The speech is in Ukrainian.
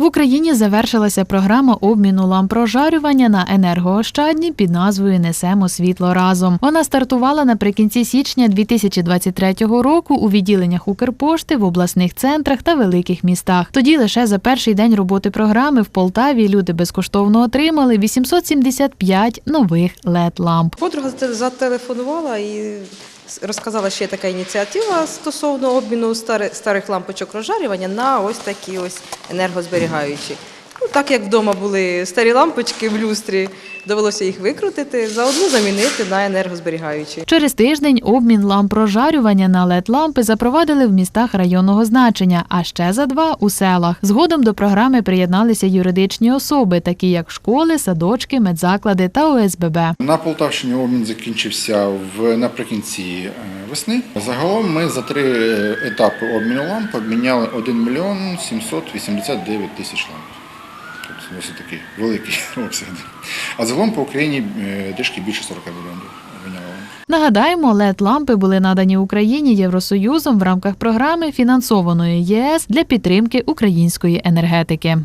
В Україні завершилася програма обміну ламп прожарювання на енергоощадні під назвою Несемо світло разом. Вона стартувала наприкінці січня 2023 року у відділеннях Укрпошти в обласних центрах та великих містах. Тоді лише за перший день роботи програми в Полтаві люди безкоштовно отримали 875 нових led ламп. Подруга зателефонувала і розказала, є така ініціатива стосовно обміну стари- старих лампочок розжарювання на ось такі ось енергозберігаючі. Ну, так як вдома були старі лампочки в люстрі, довелося їх викрутити, заодно замінити на енергозберігаючі. Через тиждень обмін ламп прожарювання на led лампи запровадили в містах районного значення, а ще за два у селах. Згодом до програми приєдналися юридичні особи, такі як школи, садочки, медзаклади та ОСББ. На Полтавщині обмін закінчився в наприкінці е, весни. Загалом ми за три е, етапи обміну ламп обміняли 1 мільйон 789 тисяч ламп. Тобто досить такий великий обсяг. А загалом по Україні е, трішки більше 40 мільйонів. Нагадаємо, led лампи були надані Україні Євросоюзом в рамках програми фінансованої ЄС для підтримки української енергетики.